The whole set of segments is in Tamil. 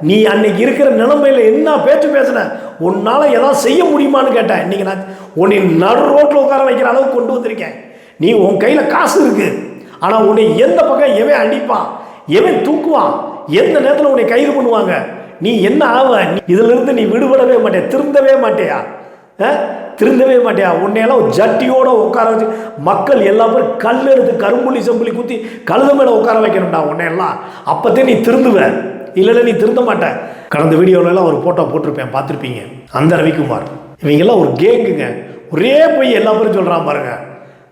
நீ அன்னைக்கு இருக்கிற நிலைமையில என்ன பேச்சு பேசின? உன்னால ஏதாவது செய்ய முடியுமான்னு கேட்டேன். இன்னைக்கு நான் உன்னை நடு ரோட்டில் உட்கார வைக்கிற அளவுக்கு கொண்டு வந்திருக்கேன். நீ உன் கையில காசு இருக்கு. ஆனா உன்னை எந்த பக்கம் எவன் அடிப்பான்? எவன் தூக்குவான்? எந்த நேரத்தில் உன்னை கைது பண்ணுவாங்க? நீ என்ன ஆவ? நீ இதுல இருந்து நீ விடுபடவே மாட்டே திருந்தவே மாட்டேயா? திருந்தவே மாட்டியா? உன்னையெல்லாம் ஜட்டியோட உட்கார வச்சு மக்கள் எல்லா பேரும் கல் எடுத்து கரும்புள்ளி செம்புள்ளி குத்தி கழுத மேல உட்கார வைக்கணும்டா உன்னையெல்லாம் அப்பத்தே நீ இல்லை நீ திருந்த மாட்டேன் கடந்த வீடியோவிலலாம் ஒரு ஃபோட்டோ போட்டிருப்பேன் பார்த்துருப்பீங்க. அந்த ரவிக்குமார். இவங்கெல்லாம் ஒரு கேங்குங்க ஒரே போய் எல்லா பேரும் சொல்கிறான் பாருங்க.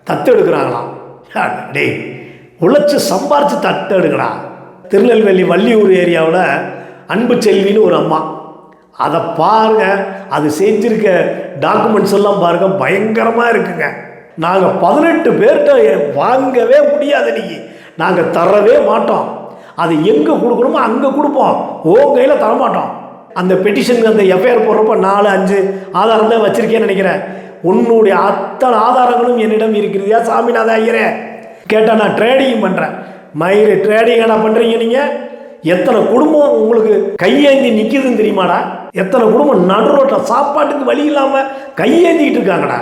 தத்து எடுக்கிறாங்களாம். டேய் உழைச்சி சம்பாரித்து தத்து எடுக்கடா திருநெல்வேலி வள்ளியூர் ஏரியாவில் அன்பு செல்வின்னு ஒரு அம்மா. அதை பாருங்க. அது செஞ்சிருக்க டாக்குமெண்ட்ஸ் எல்லாம் பாருங்க. பயங்கரமாக இருக்குங்க. நாங்கள் பதினெட்டு பேர்கிட்ட வாங்கவே முடியாது நீங்கள் நாங்கள் தரவே மாட்டோம். அது எங்கே கொடுக்கணுமோ அங்கே கொடுப்போம். ஓ கையில் தரமாட்டோம். அந்த பெட்டிஷனுக்கு அந்த எஃப்ஐஆர் போடுறப்ப நாலு அஞ்சு ஆதாரம் தான் வச்சுருக்கேன்னு நினைக்கிறேன். உன்னுடைய அத்தனை ஆதாரங்களும் என்னிடம் இருக்கிறியா சாமிநாத ஐயரே? கேட்டால் நான் ட்ரேடிங் பண்ணுறேன் மயிறு ட்ரேடிங் என்ன பண்ணுறீங்க நீங்கள் எத்தனை குடும்பம் உங்களுக்கு கையேந்தி நிற்கிதுன்னு தெரியுமாடா? எத்தனை குடும்பம் நடு ரோட்டில் சாப்பாட்டுக்கு வழி இல்லாமல் கையேந்திக்கிட்டு இருக்காங்கடா?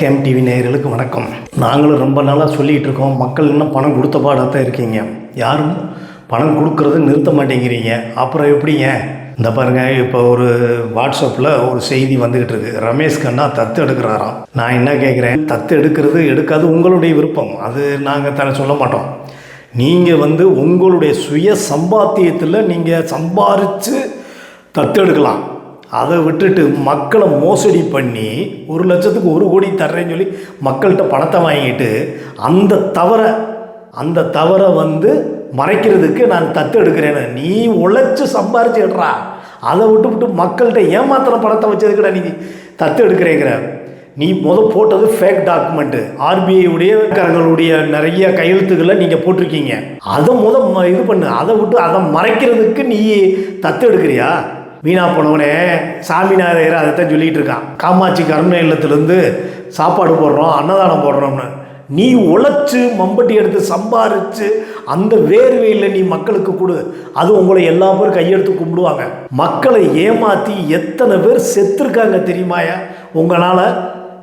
கேம் டிவி நேயர்களுக்கு வணக்கம். நாங்களும் ரொம்ப நாளாக சொல்லிகிட்டு இருக்கோம். மக்கள் இன்னும் பணம் கொடுத்த பாடாக தான் இருக்கீங்க. யாரும் பணம் கொடுக்கறது நிறுத்த மாட்டேங்கிறீங்க. அப்புறம் எப்படிங்க? இந்த பாருங்க இப்போ ஒரு வாட்ஸ்அப்பில் ஒரு செய்தி வந்துக்கிட்டு இருக்கு. ரமேஷ் கண்ணா தத்து எடுக்கிறாராம். நான் என்ன கேட்குறேன் தத்து எடுக்கிறது எடுக்காது உங்களுடைய விருப்பம். அது நாங்கள் தர சொல்ல மாட்டோம். நீங்கள் வந்து உங்களுடைய சுய சம்பாத்தியத்தில் நீங்கள் சம்பாரித்து தத்தெடுக்கலாம் அதை விட்டுட்டு மக்களை மோசடி பண்ணி ஒரு லட்சத்துக்கு ஒரு கோடி தர்றேன்னு சொல்லி மக்கள்கிட்ட பணத்தை வாங்கிட்டு அந்த தவறை அந்த தவறை வந்து மறைக்கிறதுக்கு நான் தத்து எடுக்கிறேன்னு. நீ உழைச்சி சம்பாரிச்சுடுறா. அதை விட்டு விட்டு மக்கள்கிட்ட ஏமாத்தின பணத்தை வச்சதுக்கடா நீ தத்து எடுக்கிறேங்கிற. நீ முதல் போட்டது ஃபேக் டாக்குமெண்ட்டு ஆர்பிஐ கரங்களுடைய காரங்களுடைய நிறைய கையெழுத்துக்களை நீங்கள் போட்டிருக்கீங்க. அதை முத ம- இது பண்ணு. அதை விட்டு அதை மறைக்கிறதுக்கு நீ தத்து எடுக்கிறியா? வீணா போனவனே சாமிநாதையர் அதைத்தான் சொல்லிகிட்டு இருக்கான். காமாட்சி கருண இல்லத்துலேருந்து சாப்பாடு போடுறோம் அன்னதானம் போடுறோம்னு. நீ உழைச்சு மம்பட்டி எடுத்து சம்பாரிச்சு அந்த வேர்வையில் நீ மக்களுக்கு கொடு. அது உங்களை எல்லா பேரும் கையெடுத்து கும்பிடுவாங்க. மக்களை ஏமாற்றி எத்தனை பேர் செத்துருக்காங்க தெரியுமாயா உங்களால்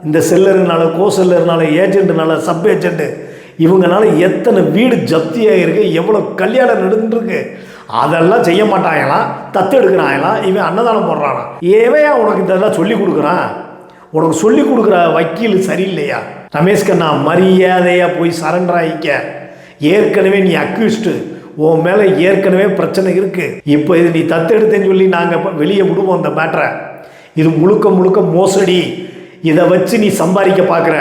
இந்த செல்லருனால கோ செல்லருனால ஏஜென்ட்டுனால சப் ஏஜென்ட்டு இவங்களால எத்தனை வீடு ஜப்தியாக இருக்கு எவ்வளோ கல்யாணம் நடந்துருக்கு. அதெல்லாம் செய்ய மாட்டாங்களாம் தத்து எடுக்கிறாங்களாம் இவன் அன்னதானம் போடுறானா? ஏவையா உனக்கு இதெல்லாம் சொல்லி கொடுக்குறான்? உனக்கு சொல்லி கொடுக்குற வக்கீல் சரியில்லையா? ரமேஷ் கண்ணா மரியாதையாக போய் சரண்டர் ஆகிக்க ஏற்கனவே நீ அக்யூஸ்டு உன் மேலே ஏற்கனவே பிரச்சனை இருக்குது இப்போ இது நீ தத்தெடுத்தேன்னு சொல்லி நாங்கள் வெளியே விடுவோம் அந்த மேட்டரை இது முழுக்க முழுக்க மோசடி. இதை வச்சு நீ சம்பாதிக்க பார்க்குற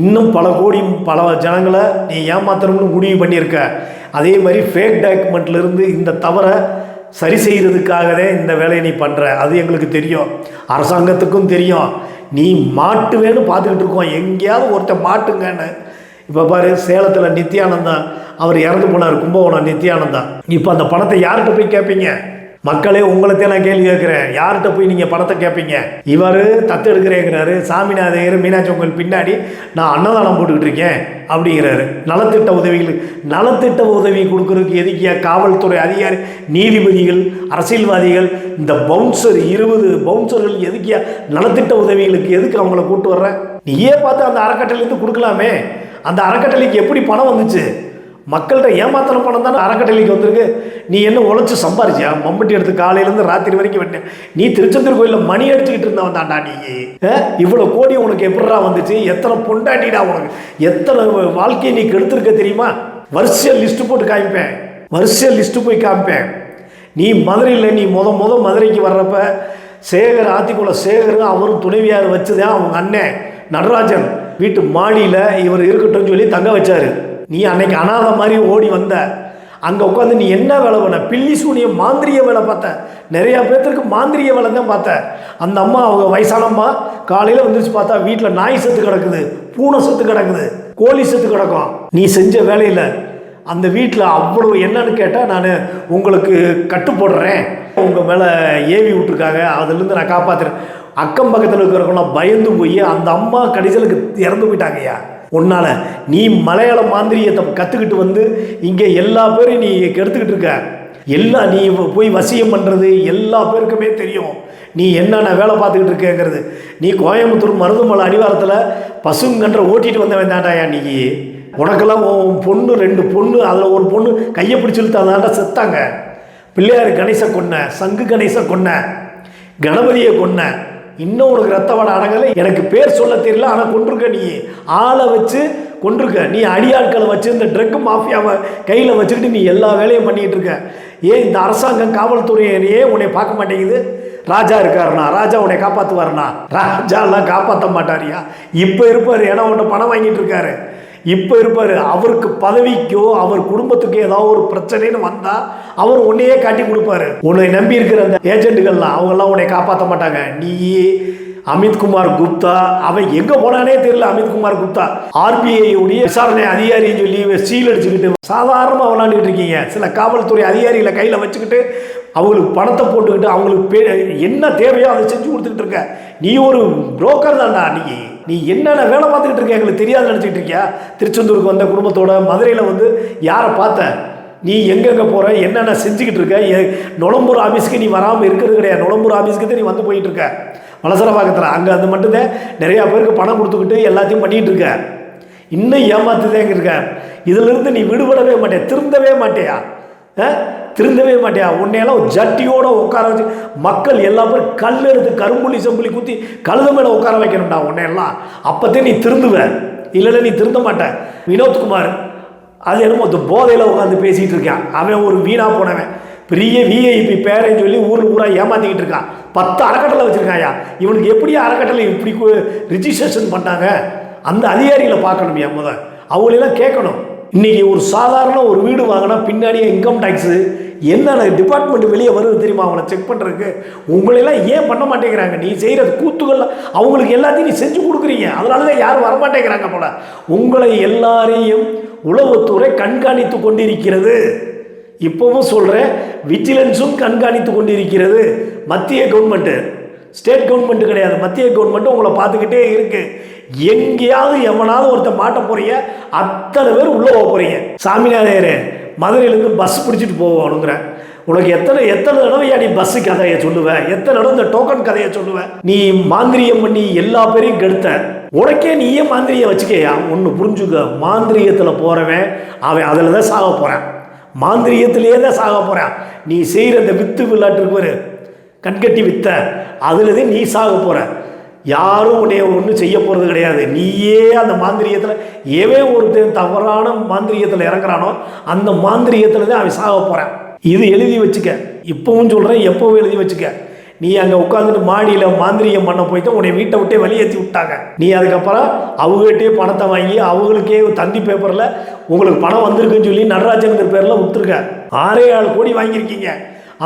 இன்னும் பல கோடி பல ஜனங்களை நீ ஏமாத்தணும்னு முடிவு பண்ணியிருக்க. அதே மாதிரி ஃபேக் டாக்குமெண்ட்லேருந்து இந்த தவறை சரி செய்கிறதுக்காகவே இந்த வேலையை நீ பண்ணுற அது எங்களுக்கு தெரியும். அரசாங்கத்துக்கும் தெரியும். நீ மாட்டுவேன்னு பார்த்துக்கிட்டு இருக்கோம். எங்கேயாவது ஒருத்தன் மாட்டுங்கன்னு. இப்போ பாரு சேலத்தில் நித்யானந்தா அவர் இறந்து போனார் கும்பகோணம் நித்யானந்தா. இப்போ அந்த பணத்தை யார்கிட்ட போய் கேட்பீங்க மக்களே உங்களைத்தான் நான் கேள்வி கேட்குறேன். யார்கிட்ட போய் நீங்கள் பணத்தை கேட்பீங்க? இவர் தத்து எடுக்கிறேங்கிறாரு. சாமிநாதையர் மீனாட்சி உங்கள் பின்னாடி நான் அன்னதானம் போட்டுக்கிட்டு இருக்கேன் அப்படிங்கிறாரு. நலத்திட்ட உதவிகள் நலத்திட்ட உதவி கொடுக்குறதுக்கு எதுக்கிய? காவல்துறை அதிகாரி நீதிபதிகள் அரசியல்வாதிகள் இந்த பவுன்சர் இருபது பவுன்சர்கள் எதுக்கியா? நலத்திட்ட உதவிகளுக்கு எதுக்கு அவங்கள கூப்பிட்டு வர்ற நீயே பார்த்து அந்த அறக்கட்டளையிலேருந்து கொடுக்கலாமே. அந்த அறக்கட்டளைக்கு எப்படி பணம் வந்துச்சு? மக்கள்கிட்ட ஏமாத்தின பணம் தானே அறக்கட்டளைக்கு வந்திருக்கு. நீ என்ன உழைச்சி சம்பாரிச்சியா? மம்பட்டி எடுத்து காலையிலேருந்து ராத்திரி வரைக்கும் வெட்டேன். நீ திருச்செந்தூர் கோயிலில் மணி அடிச்சுக்கிட்டு இருந்தவன் தாண்டா நீ இவ்வளோ கோடி உனக்கு எப்படிடா வந்துச்சு? எத்தனை பொண்டாட்டிடா உனக்கு? எத்தனை வாழ்க்கையை நீ கெடுத்துருக்க தெரியுமா? வரிசையாக லிஸ்ட்டு போட்டு காமிப்பேன். வரிசையாக லிஸ்ட்டு போய் காமிப்பேன். நீ மதுரையில் நீ முத முத மதுரைக்கு வர்றப்ப சேகர் ஆத்திக்குள்ள சேகரும் அவரும் துணைவியார் வச்சதே அவங்க அண்ணன் நடராஜன். வீட்டு மாடியில் இவர் இருக்கட்டும்னு சொல்லி தங்க வச்சாரு. நீ அன்னைக்கு அனாதை மாதிரி ஓடி வந்த. அங்கே உட்காந்து நீ என்ன வேலை பண்ண? பில்லி சூனிய மாந்திரிய வேலை பார்த்த. நிறையா பேர்த்துக்கு மாந்திரிய வேலை தான் பார்த்த. அந்த அம்மா அவங்க வயசானம்மா காலையில் வந்துருச்சு பார்த்தா வீட்டில் நாய் செத்து கிடக்குது பூனை செத்து கிடக்குது கோழி செத்து கிடக்கும். நீ செஞ்ச வேலையில் அந்த வீட்டில் அவ்வளோ என்னன்னு கேட்டால் நான் உங்களுக்கு கட்டு போடுறேன். உங்கள் மேலே ஏவி விட்ருக்காங்க அதுலேருந்து நான் காப்பாற்றுறேன் அக்கம் பக்கத்தில் இருக்கிறவங்களாம் பயந்து போய் அந்த அம்மா கடைசலுக்கு இறந்து போயிட்டாங்கய்யா. உன்னால் நீ மலையாள மாந்திரியத்தை கற்றுக்கிட்டு வந்து இங்கே எல்லா பேரையும் நீ கெடுத்துக்கிட்டு இருக்க. எல்லாம் நீ போய் வசியம் பண்ணுறது எல்லா பேருக்குமே தெரியும். நீ என்னென்ன வேலை பார்த்துக்கிட்டு இருக்கேங்கிறது. நீ கோயம்புத்தூர் மருதுமலை அடிவாரத்தில் பசுங்கன்ற ஓட்டிகிட்டு வந்தவன் தாண்டாயா நீ. உனக்கெல்லாம் பொண்ணு ரெண்டு பொண்ணு அதில் ஒரு பொண்ணு கையை பிடிச்சி இழுத்தாதாண்டா செத்தாங்க. பிள்ளையார் கணேச கொன்ன சங்கு கணேச கொன்ன கணபதியை கொன்ன இன்னும் உனக்கு ரத்த வாடை அடங்கலை. எனக்கு பேர் சொல்ல தெரியல ஆனால் கொண்டிருக்க நீ ஆளை வச்சு கொண்டிருக்க நீ அடியாட்களை வச்சு இந்த ட்ரக் மாஃபியாவை கையில் வச்சுக்கிட்டு நீ எல்லா வேலையும் பண்ணிகிட்டு இருக்க. ஏன் இந்த அரசாங்கம் காவல்துறையே உன்னை பார்க்க மாட்டேங்குது? ராஜா இருக்காருண்ணா. ராஜா உன்னை காப்பாற்றுவாருண்ணா ராஜாலாம் காப்பாற்ற மாட்டாரியா இப்போ இருப்பார். ஏன்னா உன்னை பணம் வாங்கிட்டு இருக்காரு. இப்போ இருப்பார். அவருக்கு பதவிக்கோ அவர் குடும்பத்துக்கோ ஏதாவது ஒரு பிரச்சனைன்னு வந்தால் அவர் உன்னையே காட்டி கொடுப்பாரு. உன்னை நம்பி இருக்கிற அந்த ஏஜென்ட்டுகள்லாம் அவங்கெல்லாம் உன்னை காப்பாற்ற மாட்டாங்க. நீ அமித்குமார் குப்தா அவன் எங்கே போனானே தெரியல அமித்குமார் குப்தா. ஆர்பிஐ உடைய விசாரணை அதிகாரின்னு சொல்லி சீல் அடிச்சுக்கிட்டு சாதாரணமாக விளாண்டுக்கிட்டு இருக்கீங்க. சில காவல்துறை அதிகாரிகளை கையில் வச்சுக்கிட்டு அவங்களுக்கு பணத்தை போட்டுக்கிட்டு அவங்களுக்கு பே என்ன தேவையோ அதை செஞ்சு கொடுத்துக்கிட்டு இருக்க. நீ ஒரு புரோக்கர் தான்டா நீ நீ என்னென்ன வேலை பார்த்துக்கிட்டு இருக்க எங்களுக்கு தெரியாது நினச்சிக்கிட்டு இருக்கியா? திருச்செந்தூருக்கு வந்த குடும்பத்தோட மதுரையில் வந்து யாரை பார்த்த? நீ எங்கெங்கே போகிற என்னென்ன செஞ்சுக்கிட்டு இருக்க? எ- நுளம்பூர் ஆஃபீஸ்க்கு நீ வராமல் இருக்கிறது கிடையாது. நுழம்பூர் ஆஃபீஸ்க்கு தான் நீ வந்து போயிட்டு இருக்க. வலசரபாக்கத்தில் அங்கே அது மட்டும்தான் நிறையா பேருக்கு பணம் கொடுத்துக்கிட்டு எல்லாத்தையும் பண்ணிகிட்டு இருக்க. இன்னும் ஏமாத்துதேங்க இருக்க இதிலிருந்து நீ விடுபடவே மாட்டே திருந்தவே மாட்டேயா? ஆ? திருந்தவே மாட்டியா? உன்னையெல்லாம் ஒரு ஜட்டியோட உட்கார வச்சு மக்கள் எல்லா பேரும் கல் எடுத்து கரும்புள்ளி செம்புள்ளி குத்தி கழுத மேலே உட்கார வைக்கணும்டா உன்னையெல்லாம். அப்போத்தே நீ திருந்துவ. இல்லைல்ல நீ திருந்த மாட்ட. வினோத்குமார் அது என்னமோ அந்த போதையில் உட்காந்து பேசிகிட்டு இருக்கான். அவன் ஒரு வீணாக போனவன். பெரிய விஐபி பேரைன்னு சொல்லி ஊரில் ஊராக ஏமாத்திக்கிட்டு இருக்கான். பத்து அறக்கட்டளை வச்சுருக்காயா? இவனுக்கு எப்படி அறக்கட்டளை இப்படி ரிஜிஸ்ட்ரேஷன் பண்ணாங்க? அந்த அதிகாரிகளை பார்க்கணும் என் முத அவங்களெல்லாம் கேட்கணும். இன்றைக்கி ஒரு சாதாரண ஒரு வீடு வாங்கினா பின்னாடியே இன்கம் டேக்ஸு என்னென்ன டிபார்ட்மெண்ட் வெளியே வருது தெரியுமா? அவனை செக் பண்ணுறதுக்கு உங்களெல்லாம் ஏன் பண்ண மாட்டேங்கிறாங்க? நீ செய்கிற கூத்துக்கள் அவங்களுக்கு எல்லாத்தையும் நீ செஞ்சு கொடுக்குறீங்க. அதனால தான் யாரும் வரமாட்டேங்கிறாங்க போல. உங்களை எல்லாரையும் உளவுத்துறை கண்காணித்து கொண்டிருக்கிறது. இப்போவும் சொல்கிறேன் விஜிலன்ஸும் கண்காணித்து கொண்டிருக்கிறது. மத்திய கவர்மெண்ட்டு ஸ்டேட் கவர்மெண்ட் கிடையாது. மத்திய கவர்மெண்ட்டு உங்களை பார்த்துக்கிட்டே இருக்கு. எங்கேயாவது எவனாவது ஒருத்தன் மாட்ட போறீங்க. அத்தனை பேர் உள்ள போக போறீங்க. சாமிநாதையரே மதுரையிலேருந்து பஸ் பிடிச்சிட்டு போகணுங்கிற உனக்கு எத்தனை எத்தனை தடவையா நீ பஸ் கதையை சொல்லுவ? எத்தனை தடவை இந்த டோக்கன் கதையை சொல்லுவ? நீ மாந்திரியம் பண்ணி எல்லா பேரையும் கெடுத்த. உனக்கே நீயே மாந்திரியம் வச்சுக்கையா? ஒன்று புரிஞ்சுக்க. மாந்திரியத்தில் போகிறவன் அவன் அதில் தான் சாக போகிறான் மாந்திரியத்திலேயே தான் சாக போகிறான் நீ செய்கிற இந்த வித்து விளையாட்டு இருக்கு கண்கட்டி வித்த. அதுல தான் நீ சாக போகிற யாரும் உன்னைய ஒன்றும் செய்ய போகிறது கிடையாது. நீயே அந்த மாந்திரியத்தில் எவன் ஒருத்தன் தவறான மாந்திரியத்தில் இறங்குறானோ அந்த மாந்திரியத்தில் தான் அவன் சாக போகிறான் இது எழுதி வச்சுக்க. இப்போவும் சொல்கிறேன் எப்போவும் எழுதி வச்சுக்க. நீ அங்கே உட்காந்துட்டு மாடியில் மாந்திரியம் பண்ண போயிட்டு உன்னை வீட்டை விட்டே வெளியேற்றி விட்டாங்க. நீ அதுக்கப்புறம் அவங்ககிட்டயே பணத்தை வாங்கி அவங்களுக்கே தந்தி பேப்பரில் உங்களுக்கு பணம் வந்திருக்குன்னு சொல்லி நடராஜனுங்கிற பேரில் விட்டுருக்க. ஆறே ஆள் கோடி வாங்கியிருக்கீங்க.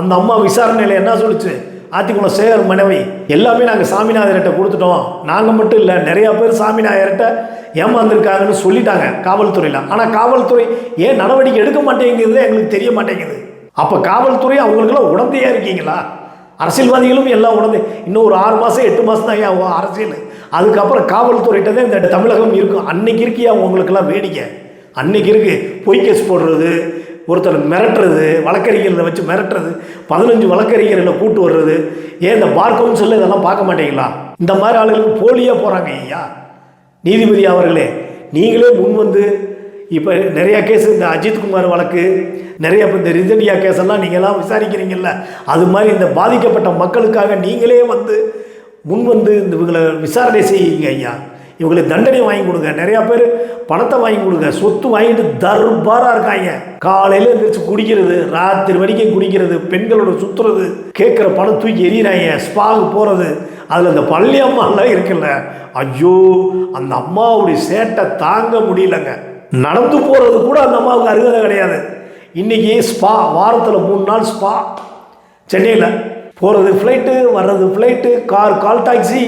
அந்த அம்மா விசாரணையில் என்ன சொல்லுச்சு? ஆத்திக்குளம் சேகர் மனைவி எல்லாமே நாங்கள் சாமிநாதர்கிட்ட கொடுத்துட்டோம். நாங்கள் மட்டும் இல்லை நிறையா பேர் சாமிநாதர்கிட்ட ஏமாந்துருக்காங்கன்னு சொல்லிட்டாங்க காவல்துறையில். ஆனால் காவல்துறை ஏன் நடவடிக்கை எடுக்க மாட்டேங்கிறது எங்களுக்கு தெரிய மாட்டேங்குது. அப்போ காவல்துறை அவங்களுக்கெல்லாம் உடந்தையாக இருக்கீங்களா? அரசியல்வாதிகளும் எல்லாம் உடந்தை. இன்னும் ஒரு ஆறு மாதம் எட்டு மாதம் தான் ஏன் அரசியல். அதுக்கப்புறம் காவல்துறையிட்ட தான் இந்த தமிழகம் இருக்கும். அன்னைக்கு இருக்கியா உங்களுக்கெல்லாம் வேடிக்கை? அன்னைக்கு இருக்குது பொய் கேஸ் போடுறது ஒருத்தர் மிரட்டுறது வழக்கறிஞர்களை வச்சு மிரட்டுறது பதினஞ்சு வழக்கறிஞர்களை கூட்டு வர்றது ஏன் இந்த பார் கவுன்சிலில் இதெல்லாம் பார்க்க மாட்டீங்களா? இந்த மாதிரி ஆளுகளுக்கு போலியாக போகிறாங்க ஐயா. நீதிபதி அவர்களே நீங்களே முன் வந்து இப்போ நிறையா கேஸ் இந்த அஜித்குமார் வழக்கு நிறைய இப்போ இந்த ரிசனியா கேஸெல்லாம் நீங்கள்லாம் விசாரிக்கிறீங்கல்ல அது மாதிரி இந்த பாதிக்கப்பட்ட மக்களுக்காக நீங்களே வந்து முன் வந்து இந்த இவங்களை விசாரணை செய்யுங்க ஐயா. இவங்களுக்கு தண்டனை வாங்கி கொடுங்க. நிறையா பேர் பணத்தை வாங்கி கொடுங்க. சொத்து வாங்கிட்டு தர்பாராக இருக்காங்க. காலையில் எழுந்திரிச்சு குடிக்கிறது ராத்திரி வரைக்கும் குடிக்கிறது பெண்களோட சுற்றுறது கேட்குற பணம் தூக்கி எறிகிறாங்க ஸ்பாகு போகிறது அதில் அந்த பள்ளி அம்மாலாம் இருக்குல்ல. ஐயோ அந்த அம்மாவுடைய சேட்டை தாங்க முடியலங்க. நடந்து போகிறது கூட அந்த அம்மாவுக்கு அருகதை கிடையாது. இன்றைக்கி ஸ்பா வாரத்தில் மூணு நாள் ஸ்பா சென்னையில் போகிறது ஃப்ளைட்டு வர்றது ஃப்ளைட்டு கார் கால் டாக்ஸி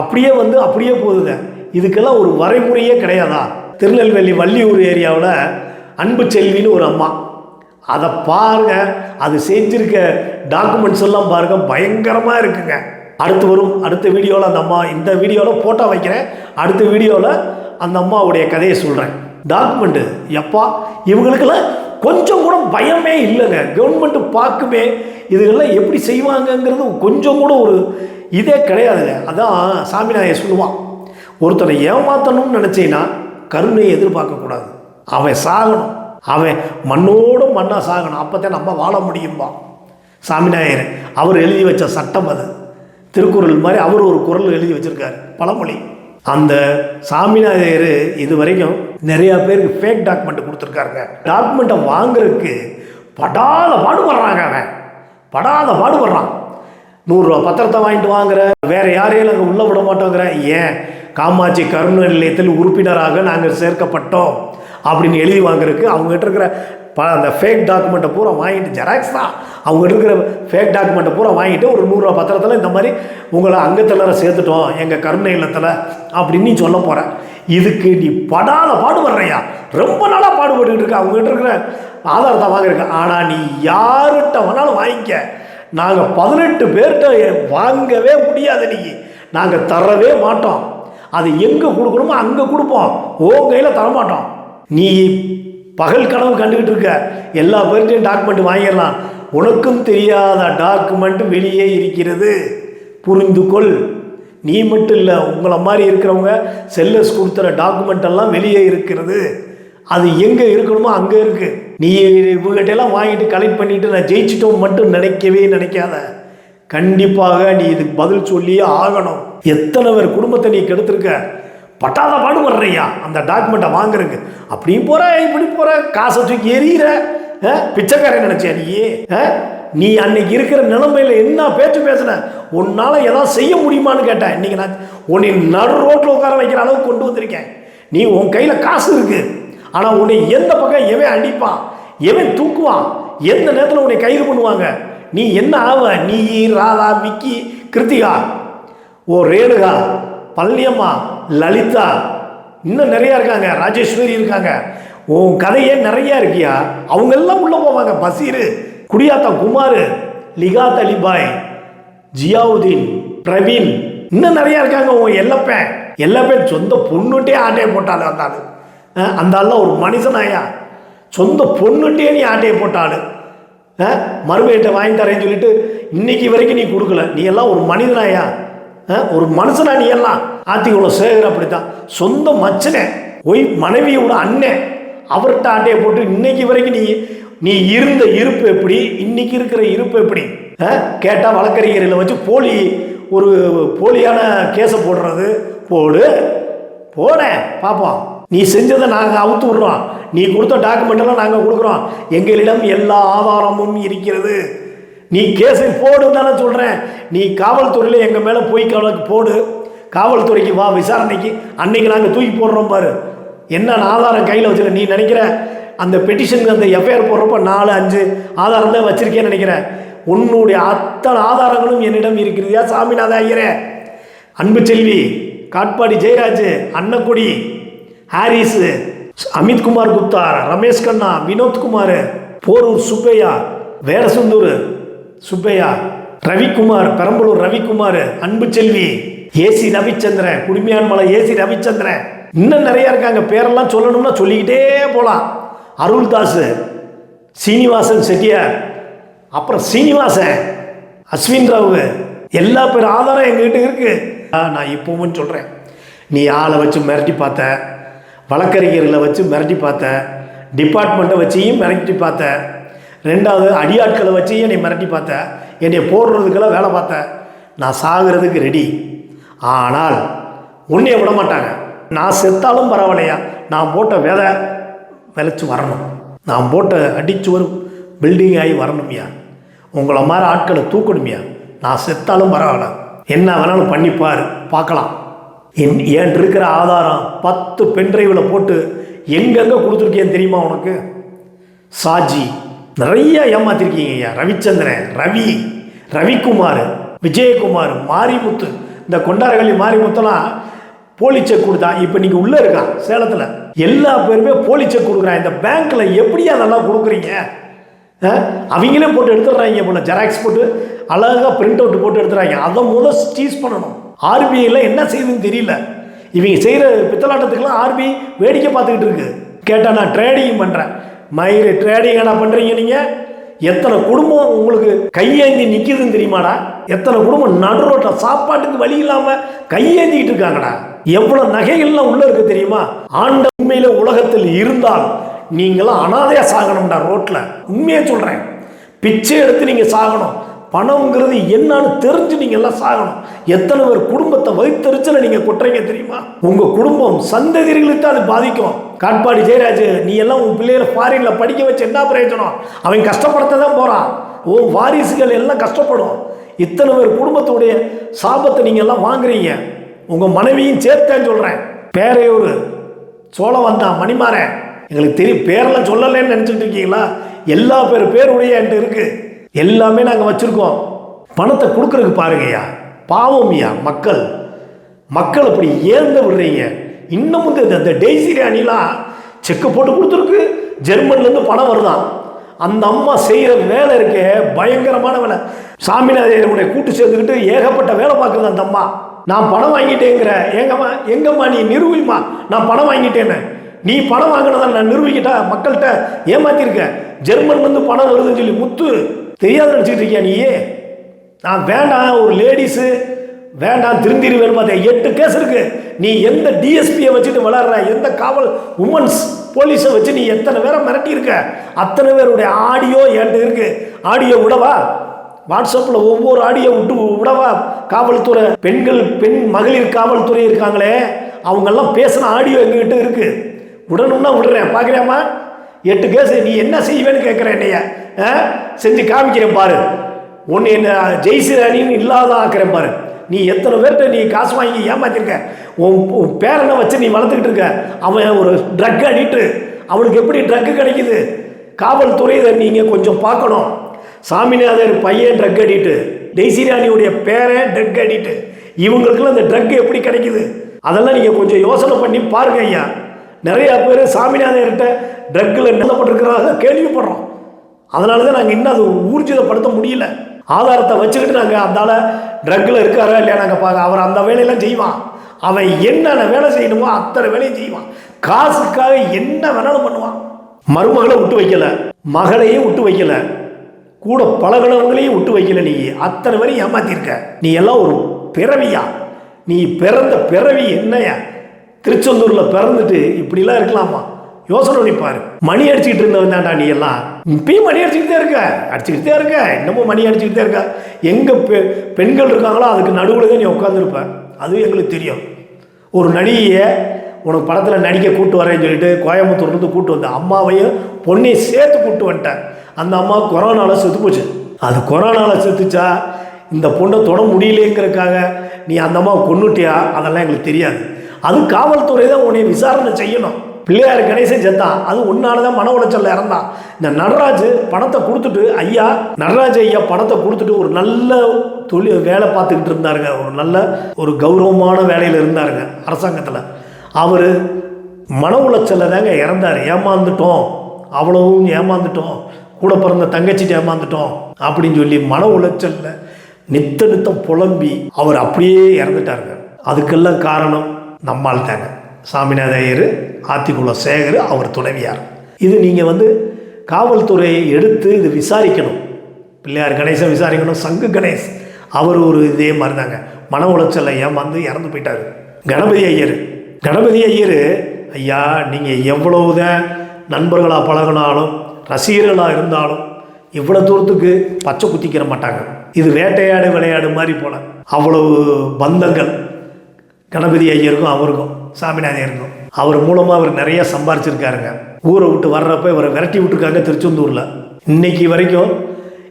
அப்படியே வந்து அப்படியே போகுதுங்க. இதுக்கெல்லாம் ஒரு வரைமுறையே கிடையாதா? திருநெல்வேலி வள்ளியூர் ஏரியாவில் அன்பு செல்வின்னு ஒரு அம்மா. அதை பாருங்க. அது செஞ்சிருக்க டாக்குமெண்ட்ஸ் எல்லாம் பாருங்க. பயங்கரமாக இருக்குங்க. அடுத்து வரும். அடுத்த வீடியோவில் அந்த அம்மா இந்த வீடியோவில் ஃபோட்டோ வைக்கிறேன். அடுத்த வீடியோவில் அந்த அம்மாவுடைய கதையை சொல்கிறேன் டாக்குமெண்ட்டு எப்பா? இவங்களுக்கெல்லாம் கொஞ்சம் கூட பயமே இல்லைங்க. கவர்மெண்ட்டு பார்க்குமே. இதுகெல்லாம் எப்படி செய்வாங்கங்கிறது கொஞ்சம் கூட ஒரு இதே கிடையாதுங்க. அதான் சாமிநாயர் சொல்லுவான். ஒருத்தனை ஏமாற்றணும்னு நினச்சேன்னா கருணையை எதிர்பார்க்கக்கூடாது அவன் சாகணும். அவன் மண்ணோடு மண்ணாக சாகணும். அப்போ தான் நம்ம வாழ முடியும்பா. சாமிநாயர் அவர் எழுதி வச்ச சட்டம் அது. திருக்குறள் மாதிரி அவர் ஒரு குரல் எழுதி வச்சிருக்காரு. பழமொழி. அந்த சாமிநாயர் இது வரைக்கும் நிறையா பேருக்கு ஃபேக் டாக்குமெண்ட் கொடுத்துருக்காருங்க. டாக்குமெண்ட்டை வாங்குறதுக்கு படாத பாடுபடுறாங்க அவன். படாத பாடுபடுறான். நூறுரூவா பத்திரத்தை வாங்கிட்டு வாங்குற. வேற யாரையும் நாங்கள் உள்ளே விட மாட்டோங்கிற. ஏன்? காமாட்சி கருண நிலையத்தில் உறுப்பினராக நாங்கள் சேர்க்கப்பட்டோம் அப்படின்னு எழுதி வாங்குறதுக்கு அவங்ககிட்ட இருக்கிற ப அந்த ஃபேக் டாக்குமெண்ட்டை பூரா வாங்கிட்டு ஜெராக்ஸ் தான். அவங்ககிட்ட இருக்கிற ஃபேக் டாக்குமெண்ட்டை பூரா வாங்கிட்டு ஒரு நூறுரூவா பத்திரத்தில் இந்த மாதிரி உங்களை அங்கத்தினரை சேர்த்துட்டோம் எங்கள் கருணை இல்லத்தில் அப்படின்னு நீ சொல்ல போகிறேன் இதுக்கு நீ படாத பாடுபடுறையா? ரொம்ப நாளாக பாடுபட்டுக்கிட்டு இருக்க. அவங்ககிட்ட இருக்கிற ஆதாரத்தை வாங்கியிருக்க. ஆனால் நீ யார்கிட்ட வேணாலும் வாங்கிக்க. நாங்கள் பதினெட்டு பேர்கிட்ட வாங்கவே முடியாது நீ. நாங்கள் தரவே மாட்டோம். அது எங்கே கொடுக்கணுமோ அங்கே கொடுப்போம். ஓ கையில் தரமாட்டோம். நீ பகல் கனவு கண்டுக்கிட்டு இருக்க. எல்லா பேர்கிட்டையும் டாக்குமெண்ட் வாங்கிடலாம். உனக்கும் தெரியாத டாக்குமெண்ட் வெளியே இருக்கிறது. புரிந்து கொள். நீ மட்டும் இல்லை உங்களை மாதிரி இருக்கிறவங்க செல்லஸ் கொடுத்துற டாக்குமெண்ட் எல்லாம் வெளியே இருக்கிறது. அது எங்கே இருக்கணுமோ அங்கே இருக்குது நீ இவங்ககிட்ட எல்லாம் வாங்கிட்டு கலெக்ட் பண்ணிட்டு நான் ஜெயிச்சிட்டோம் மட்டும் நினைக்கவே நினைக்காத. கண்டிப்பாக நீ இதுக்கு பதில் சொல்லியே ஆகணும். எத்தனை பேர் குடும்பத்தை நீ கெடுத்திருக்க? பட்டாத பாடுபடுறியா அந்த டாக்குமெண்ட்டை வாங்குறதுக்கு. அப்படியும் போற இப்படி போற. காசை தூக்கி எறிகிற பிச்சைக்காரன் நினைச்சியா நீயே நீ அன்னைக்கு இருக்கிற நிலைமையில என்ன பேச்சு பேசுன? உன்னால ஏதாவது செய்ய முடியுமான்னு கேட்டேன். இன்னைக்கு நான் உன்னை நடு ரோட்டில் உட்கார வைக்கிற அளவுக்கு கொண்டு வந்திருக்கேன். நீ உன் கையில் காசு இருக்கு. ஆனால் உன்னை எந்த பக்கம் எவன் அடிப்பான்? எவன் தூக்குவான்? எந்த நேரத்தில் உன்னை கைது பண்ணுவாங்க? நீ என்ன ஆவ? நீ ராதா விக்கி கிருத்திகா ஓ ரேணுகா பழனியம்மா லலிதா இன்னும் நிறையா இருக்காங்க. ராஜேஸ்வரி இருக்காங்க. உன் கதையே நிறையா இருக்கியா? அவங்க எல்லாம் உள்ள போவாங்க. பசீரு குடியாத்தா குமார் லிகா தலிபாய் ஜியாவுதீன் பிரவீன் இன்னும் நிறையா இருக்காங்க உன் எல்லப்பேன். எல்லப்பேன் சொந்த பொண்ணுட்டே ஆட்டையை போட்டாள் அந்த ஆள். அந்த ஆள்லாம் ஒரு மனுஷனாயா சொந்த பொண்ணுட்டே நீ ஆட்டையை போட்டாள். மறுபடியிட்ட வாங்கி தரேன்னு சொல்லிட்டு இன்னைக்கு வரைக்கும் நீ கொடுக்கல. நீ எல்லாம் ஒரு மனிதனாயா? ஒரு மனுஷனா நீ எல்லாம்? ஆத்திக்குள்ள சேகர் அப்படித்தான். சொந்த மச்சனே. ஒய் மனைவியோட அண்ணன் அவர்கிட்ட ஆட்டையை போட்டு இன்னைக்கு வரைக்கும் நீ நீ இருந்த இருப்பு எப்படி? இன்னைக்கு இருக்கிற இருப்பு எப்படி? கேட்டால் வழக்கறிஞர்களை வச்சு போலி ஒரு போலியான கேஸை போடுறது. போடு. போட பார்ப்போம் நீ செஞ்சதை நாங்கள் அவுத்து விட்றோம். நீ கொடுத்த டாக்குமெண்ட்டெல்லாம் நாங்கள் கொடுக்குறோம். எங்களிடம் எல்லா ஆதாரமும் இருக்கிறது. நீ கேஸை போடு தானே சொல்கிறேன் நீ காவல்துறையில் எங்கள் மேலே போய் கவலைக்கு போடு. காவல்துறைக்கு வா விசாரணைக்கு. அன்னைக்கு நாங்கள் தூக்கி போடுறோம் பாரு. என்ன ஆதாரம் கையில் வச்சுருக்க நீ நினைக்கிற? அந்த பெட்டிஷனுக்கு அந்த எஃப்ஐஆர் போடுறப்ப நாலு அஞ்சு ஆதாரம் தான் வச்சுருக்கேன்னு நினைக்கிறேன். உன்னுடைய அத்தனை ஆதாரங்களும் என்னிடம் இருக்கிறதா. சாமிநாத ஐயரே? அன்பு செல்வி காட்பாடி ஜெயராஜ் அன்னக்குடி ஹாரிஸு அமித்குமார் குப்தா ரமேஷ் கண்ணா வினோத்குமார் போரூர் சுப்பையா வேடசுந்தூர் சுப்பையா ரவிக்குமார் பெரம்பலூர் ரவிக்குமார் அன்பு செல்வி ஏசி ரவிச்சந்திரன் குடிமையான் மலை ஏசி ரவிச்சந்திரன். இன்னும் நிறையா இருக்காங்க. பேரெல்லாம் சொல்லணும்னா சொல்லிக்கிட்டே போகலாம் அருள்தாஸ் சீனிவாசன் செட்டியார் அப்புறம் சீனிவாசன் அஸ்வின் ராவ் எல்லா பேர் ஆதாரம் எங்ககிட்ட இருக்கு. ஆ, நான் இப்பவும் சொல்கிறேன் நீ ஆளை வச்சு மிரட்டி பார்த்த வழக்கறிஞர்களை வச்சு மிரட்டி பார்த்தேன் டிபார்ட்மெண்ட்டை வச்சியும் மிரட்டி பார்த்தேன் ரெண்டாவது அடியாட்களை வச்சையும் என்னை மிரட்டி பார்த்தேன் என்னை போடுறதுக்கெல்லாம் வேலை பார்த்தேன் நான் சாகிறதுக்கு ரெடி ஆனால் உன்னைய விட மாட்டாங்க. நான் செத்தாலும் பரவாயில்லையா? நான் போட்ட விதை விளைச்சி வரணும். நான் போட்ட அடிச்சு வரும் பில்டிங் ஆகி வரணும்யா உங்களை மாதிரி ஆட்களை தூக்கணும்யா. நான் செத்தாலும் பரவாயில்ல. என்ன வேணாலும் பண்ணிப்பார் பார்க்கலாம். என் என் இருக்கிற ஆதாரம் பத்து பென்ட்ரைவில் போட்டு எங்கெங்கே கொடுத்துருக்கேன் தெரியுமா உனக்கு? சாஜி நிறைய ஏமாத்திருக்கீங்க ஐயா. ரவிச்சந்திரன் ரவி ரவிக்குமார் விஜயகுமார் மாரிமுத்து. இந்த கொண்டாரகள்ளி மாரிமுத்தெல்லாம் போலி செக் கொடுத்தான் இப்போ நீங்கள் உள்ளே இருக்கான் சேலத்தில். எல்லா பேருமே போலி செக் கொடுக்குறான் இந்த பேங்க்கில் எப்படி அதெல்லாம் கொடுக்குறீங்க? ஆ? அவங்களே போட்டு எடுத்துடுறாங்க போல. ஜெராக்ஸ் போட்டு அழகாக பிரிண்ட் அவுட் போட்டு எடுத்துறாங்க அதை முதல் ஸ்டீஸ் பண்ணணும். ஆர்பிஐயில் என்ன செய்யுதுன்னு தெரியல. இவங்க செய்கிற பித்தலாட்டத்துக்கெல்லாம் ஆர்பிஐ வேடிக்கை பார்த்துக்கிட்டு இருக்கு. கேட்டால் நான் ட்ரேடிங் பண்ணுறேன் மயிறு ட்ரேடிங் என்ன பண்ணுறீங்க நீங்கள் எத்தனை குடும்பம் உங்களுக்கு கையேந்தி நிற்கிதுன்னு தெரியுமாடா? எத்தனை குடும்பம் நடு ரோட்டில் சாப்பாட்டுக்கு வழி இல்லாமல் கையேந்திக்கிட்டு இருக்காங்கடா? எவ்வளோ நகைகள்லாம் உள்ளே இருக்கு தெரியுமா? ஆண்ட உண்மையில் உலகத்தில் இருந்தால் நீங்களாம் அனாதையாக சாகணும்டா ரோட்டில் உண்மையை சொல்கிறேன் பிச்சை எடுத்து நீங்கள் சாகணும். பணங்கிறது என்னன்னு தெரிஞ்சு நீங்கள் எல்லாம் சாகணும். எத்தனை பேர் குடும்பத்தை வைத்தறிச்சல நீங்கள் கொட்டுறீங்க தெரியுமா? உங்கள் குடும்பம் சந்ததிகளுக்கு அது பாதிக்கும். காட்பாடி ஜெயராஜ் நீ எல்லாம் உன் பிள்ளைகளை ஃபாரினில் படிக்க வச்சு என்ன பிரயோஜனம்? அவன் கஷ்டப்படுத்த தான் போகிறான் ஓ வாரிசுகள் எல்லாம் கஷ்டப்படும். இத்தனை பேர் குடும்பத்துடைய சாபத்தை நீங்கள் எல்லாம் வாங்குறீங்க. உங்கள் மனைவியும் சேர்த்தேன்னு சொல்கிறேன் பேரையூர் சோழ வந்தான் மணிமாறேன். எங்களுக்கு தெரியும் பேரெல்லாம் சொல்லலைன்னு நினச்சிட்டு இருக்கீங்களா? எல்லா பேர் பேருடைய என்கிட்ட இருக்குது எல்லாமே நாங்கள் வச்சுருக்கோம். பணத்தை கொடுக்குறதுக்கு பாருங்கய்யா. பாவம்யா மக்கள். மக்கள் அப்படி ஏந்த விடுறீங்க. இன்னமும் இந்த- அந்த டெய்சி ராணிலாம் செக்கு போட்டு கொடுத்துருக்கு. ஜெர்மன்லேருந்து பணம் வருதான் அந்த அம்மா செய்கிற வேலை இருக்கே பயங்கரமான வேலை. சாமிநாதையருடைய கூட்டு சேர்ந்துக்கிட்டு ஏகப்பட்ட வேலை பார்க்குறது அந்த அம்மா. நான் பணம் வாங்கிட்டேங்கிற. எங்கம்மா எங்கம்மா நீ நிரூபிமா நான் பணம் வாங்கிட்டேன்னு. நீ பணம் வாங்கினதை நான் நிரூபிக்கிட்டா மக்கள்கிட்ட ஏமாத்திருக்க. ஜெர்மன்லேருந்து பணம் வருதுன்னு சொல்லி முத்து தெரியாத நினச்சிட்டு இருக்கியா நீயே? நான் வேண்டாம் ஒரு லேடிஸு வேண்டாம் திருந்திருவேன் பார்த்தேன் எட்டு கேஸ் இருக்கு. நீ எந்த டிஎஸ்பியை வச்சுட்டு விளாட்ற எந்த காவல் உமன்ஸ் போலீஸை வச்சு நீ எத்தனை பேரை மிரட்டியிருக்க? அத்தனை பேருடைய ஆடியோ என்கிட்ட இருக்கு. ஆடியோ விடவா? வாட்ஸ்அப்பில் ஒவ்வொரு ஆடியோ விட்டு விடவா? காவல்துறை பெண்கள் பெண் மகளிர் காவல்துறை இருக்காங்களே அவங்கெல்லாம் பேசின ஆடியோ எங்ககிட்ட இருக்கு. விடணும்னா விடுறேன். பார்க்குறியாம்மா எட்டு கேஸ் நீ என்ன செய்வேன்னு கேட்குறேன் என்னைய? ஆ? செஞ்சு காமிக்கிறேன் பாரு. ஒன்று என்ன ஜெய்சிராணின்னு இல்லாத ஆக்கிறேன் பாரு. நீ எத்தனை பேர்கிட்ட நீ காசு வாங்கி ஏமாத்திருக்க? உன் உன் பேரனை வச்சு நீ வளர்த்துக்கிட்டு இருக்க. அவன் ஒரு ட்ரக் அடிட்டு அவனுக்கு எப்படி ட்ரக்கு கிடைக்குது? காவல்துறை இதை நீங்கள் கொஞ்சம் பார்க்கணும். சாமிநாதர் பையன் ட்ரக் அடிட்டு டெய்சிராணியுடைய பேரன் ட்ரக் அடிட்டு இவங்களுக்குலாம் அந்த ட்ரக் எப்படி கிடைக்குது? அதெல்லாம் நீங்கள் கொஞ்சம் யோசனை பண்ணி பாருங்க ஐயா. நிறையா பேர் சாமிநாதர்கிட்ட ட்ரக்கில் நிலப்பட்டிருக்கிறாங்க கேள்விப்படுறோம். அதனால தான் நாங்கள் இன்னும் அது ஊர்ஜிதப்படுத்த முடியல. ஆதாரத்தை வச்சுக்கிட்டு நாங்கள் அந்தால ட்ரக்கில் இருக்காரா இல்லையா நாங்கள் பார்க்க அவர் அந்த வேலையெல்லாம் செய்வான். அவன் என்னென்ன வேலை செய்யணுமோ அத்தனை வேலையும் செய்வான். காசுக்காக என்ன வேணாலும் பண்ணுவான். மருமகளை விட்டு வைக்கல மகளையும் விட்டு வைக்கல கூட பழகினவங்களையும் விட்டு வைக்கல நீ. அத்தனை வரையும் ஏமாத்திருக்க. நீ எல்லாம் ஒரு பிறவியா? நீ பிறந்த பிறவி என்னையா? திருச்செந்தூரில் பிறந்துட்டு இப்படிலாம் இருக்கலாமா? யோசனை பண்ணி மணி அடிச்சுக்கிட்டு இருந்தவன் தான்டா நீ எல்லாம். இப்பயும் மணி அடிச்சுக்கிட்டே இருக்க. அடிச்சுக்கிட்டே இருக்க. இன்னமும் மணி அடிச்சுக்கிட்டே இருக்க. எங்கே பெ பெண்கள் இருக்காங்களோ அதுக்கு நடுவில் தான் நீ உட்காந்துருப்ப அதுவும் எங்களுக்கு தெரியும். ஒரு நடிகையை உனக்கு படத்தில் நடிக்க கூட்டு வரேன்னு சொல்லிட்டு கோயம்புத்தூர்லேருந்து கூட்டு வந்த அம்மாவையும் பொண்ணையும் சேர்த்து கூட்டு வந்துட்டேன். அந்த அம்மா கொரோனாவில் செத்து போச்சு. அது கொரோனாவில் செத்துச்சா? இந்த பொண்ணை தொட முடியலேங்கிறதுக்காக நீ அந்த அம்மாவை கொன்னுட்டியா? அதெல்லாம் எங்களுக்கு தெரியாது. அது காவல்துறை தான் உன்னை விசாரணை செய்யணும். பிள்ளையார் கணேசன் செத்தான் அது உன்னால தான் மன உளைச்சல்ல இறந்தான் இந்த நடராஜ் பணத்தை கொடுத்துட்டு ஐயா நடராஜ் ஐயா பணத்தை கொடுத்துட்டு ஒரு நல்ல தொழில் வேலை பார்த்துக்கிட்டு இருந்தாருங்க. ஒரு நல்ல ஒரு கௌரவமான வேலையில் இருந்தாருங்க அரசாங்கத்தில். அவர் மன உளைச்சலில் தாங்க இறந்தார். ஏமாந்துட்டோம். அவ்வளவும் ஏமாந்துட்டோம். கூட பிறந்த தங்கச்சிட்டு ஏமாந்துட்டோம் அப்படின்னு சொல்லி மன உளைச்சல்ல நித்த நித்தம் புலம்பி அவர் அப்படியே இறந்துட்டாருங்க. அதுக்கெல்லாம் காரணம் நம்மால் தாங்க சாமிநாத ஐயர் ஆத்திக்குளம் சேகர் அவர் துணைவியார். இது நீங்கள் வந்து காவல்துறையை எடுத்து இது விசாரிக்கணும். பிள்ளையார் கணேசன் விசாரிக்கணும் சங்கு கணேஷ். அவர் ஒரு இதே மாதிரி தாங்க மன உளைச்சல் உளைச்சல்ல வந்து இறந்து போயிட்டார்? கணபதி ஐயர். கணபதி ஐயர் ஐயா நீங்கள் எவ்வளவுதான் நண்பர்களாக பழகினாலும் ரசிகர்களாக இருந்தாலும் இவ்வளோ தூரத்துக்கு பச்சை குத்திக்கிற மாட்டாங்க. இது வேட்டையாடு விளையாடு மாதிரி போல. அவ்வளவு பந்தங்கள் கணபதி ஐயருக்கும் அவருக்கும். சாமிநாதையருக்கும் அவர் மூலமாக அவர் நிறைய சம்பாரிச்சிருக்காருங்க. ஊரை விட்டு வர்றப்ப இவரை விரட்டி விட்டுருக்காங்க திருச்செந்தூரில். இன்னைக்கு வரைக்கும்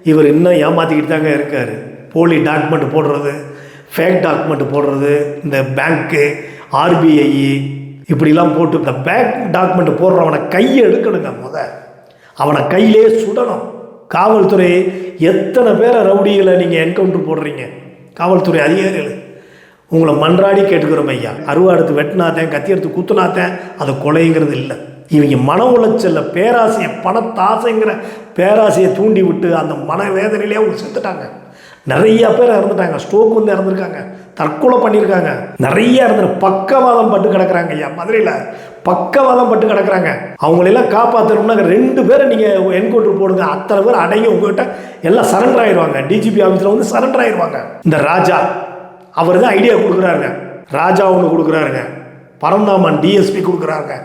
இவர் இன்னும் ஏமாற்றிக்கிட்டு தாங்க இருக்கார். போலி டாக்குமெண்ட் போடுறது ஃபேக் டாக்குமெண்ட் போடுறது இந்த பேங்க்கு ஆர்பிஐ இப்படிலாம் போட்டு இந்த பேங்க் டாக்குமெண்ட் போடுறவனை கையை எடுக்கணுங்க முத. அவனை கையிலே சுடணும். காவல்துறை எத்தனை பேரை ரவுடிகளை நீங்கள் என்கவுண்டர் போடுறீங்க? காவல்துறை அதிகாரிகள். உங்களை மன்றாடி கேட்டுக்கிறோம் ஐயா. அருவா எடுத்து வெட்டினாத்தேன் கத்தி எடுத்து குத்துனாத்தேன் அது கொலைங்கிறது இல்லை. இவங்க மன உளைச்சலில் பேராசையை பணத்தாசைங்கிற பேராசையை தூண்டி விட்டு அந்த மன வேதனையிலே அவங்க செத்துட்டாங்க. நிறைய பேர் இறந்துட்டாங்க ஸ்ட்ரோக் வந்து இறந்துருக்காங்க தற்கொலை பண்ணியிருக்காங்க நிறைய இறந்து பக்கவாதம் பட்டு கிடக்குறாங்க ஐயா மதுரையில். பக்கவாதம் பட்டு கிடக்குறாங்க. அவங்களெல்லாம் காப்பாற்றணும்னா ரெண்டு பேரை நீங்கள் என்கவுண்டர் போடுங்க. அத்தனை பேர் அடங்கி உங்கள்கிட்ட எல்லாம் சரண்டர் ஆயிடுவாங்க டிஜிபி ஆஃபீஸில் வந்து சரண்டர் ஆயிடுவாங்க இந்த ராஜா அவர் தான் ஐடியா கொடுக்குறாருங்க. ராஜா ஒன்று கொடுக்குறாருங்க. பரந்தாமன் டிஎஸ்பி கொடுக்குறாருங்க.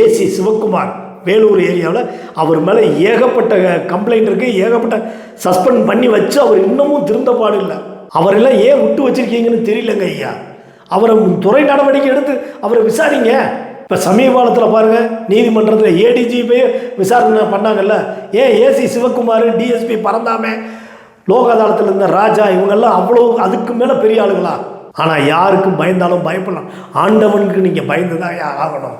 ஏசி சிவக்குமார் வேலூர் ஏரியாவில் அவர் மேலே ஏகப்பட்ட கம்ப்ளைண்ட் இருக்குது ஏகப்பட்ட சஸ்பெண்ட் பண்ணி வச்சு அவர் இன்னமும் திருந்த பாடு இல்லை. அவரெல்லாம் ஏன் விட்டு வச்சிருக்கீங்கன்னு தெரியலங்க ஐயா. அவரை துறை நடவடிக்கை எடுத்து அவரை விசாரிங்க. இப்போ சமீபகாலத்தில் பாருங்கள் நீதிமன்றத்தில் ஏடிஜிபி விசாரணை பண்ணாங்கல்ல. ஏன் ஏசி சிவக்குமார் டிஎஸ்பி பறந்தாமே லோகதாளத்தில் இருந்த ராஜா இவங்கெல்லாம் அவ்வளோ அதுக்கு மேலே பெரிய ஆளுங்களா ஆனால் யாருக்கும் பயந்தாலும் பயப்படலாம். ஆண்டவனுக்கு நீங்கள் பயந்து தான் ஆகணும்.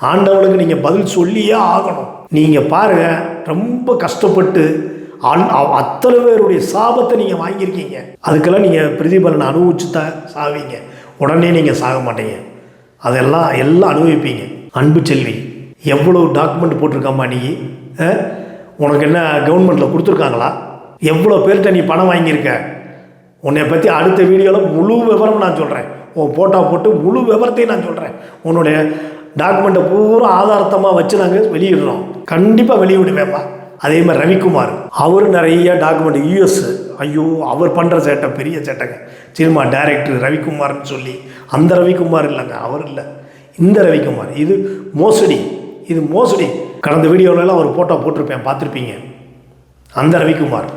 ஆண்டவனுக்கு நீங்கள் பதில் சொல்லியே ஆகணும். நீங்கள் பாருங்கள் ரொம்ப கஷ்டப்பட்டு ஆண் அவ- அத்தனை பேருடைய சாபத்தை நீங்கள் வாங்கியிருக்கீங்க. அதுக்கெல்லாம் நீங்கள் பிரதிபலனை அனுபவிச்சு தான் சாவீங்க. உடனே நீங்கள் சாக மாட்டீங்க. அதெல்லாம் எல்லாம் அனுபவிப்பீங்க. அன்பு செல்வி எவ்வளோ டாக்குமெண்ட் போட்டிருக்காம்மா நீ? உனக்கு என்ன கவர்மெண்ட்டில் கொடுத்துருக்காங்களா? எவ்வளோ பேர்கிட்ட நீ பணம் வாங்கியிருக்க? உன்னை பற்றி அடுத்த வீடியோவில் முழு விவரம் நான் சொல்கிறேன் உன் ஃபோட்டோ போட்டு முழு விவரத்தையும் நான் சொல்கிறேன் உன்னுடைய டாக்குமெண்ட்டை பூரா ஆதாரத்தமாக வச்சு நாங்கள் வெளியிடுறோம். கண்டிப்பாக வெளியிடுவேம்மா. அதே மாதிரி ரவிக்குமார். அவர் நிறைய டாக்குமெண்ட் யூஎஸ் ஐயோ அவர் பண்ணுற சேட்டை பெரிய சேட்டைங்க. சினிமா டைரக்டர் ரவிக்குமார்னு சொல்லி அந்த ரவிக்குமார் இல்லைங்க அவர் இல்லை. இந்த ரவிக்குமார். இது மோசடி. இது மோசடி. கடந்த வீடியோவிலலாம் அவர் ஃபோட்டோ போட்டிருப்பேன் பார்த்துருப்பீங்க. அந்த ரவிக்குமார்.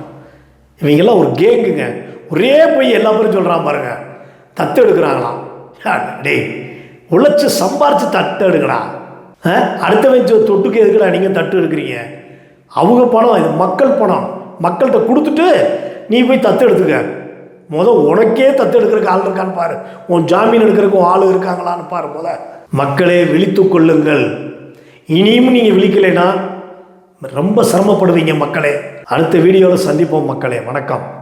இவங்கெல்லாம் ஒரு கேங்குங்க. ஒரே போய் எல்லா பேரும் சொல்கிறான் பாருங்க. தத்து எடுக்கிறாங்களாம். டேய் உழைச்சி சம்பாரித்து தட்டு எடுக்கடா ஆ? அடுத்தவன் தொட்டுக்கு எதுக்குடா நீங்கள் தட்டு எடுக்கிறீங்க? அவங்க பணம் இது மக்கள் பணம். மக்கள்கிட்ட கொடுத்துட்டு நீ போய் தத்து எடுத்துக்க. முத உனக்கே தத்து எடுக்கிறதுக்கு ஆள் இருக்கான்னு பாரு. உன் ஜாமீன் எடுக்கிறதுக்கு உன் ஆள் இருக்காங்களான்னு பாரு முத. மக்களே விழித்து கொள்ளுங்கள். இனியும் நீங்கள் விழிக்கலைன்னா ரொம்ப சிரமப்படுவீங்க மக்களே. அடுத்த வீடியோவில் சந்திப்போம் மக்களே. வணக்கம்.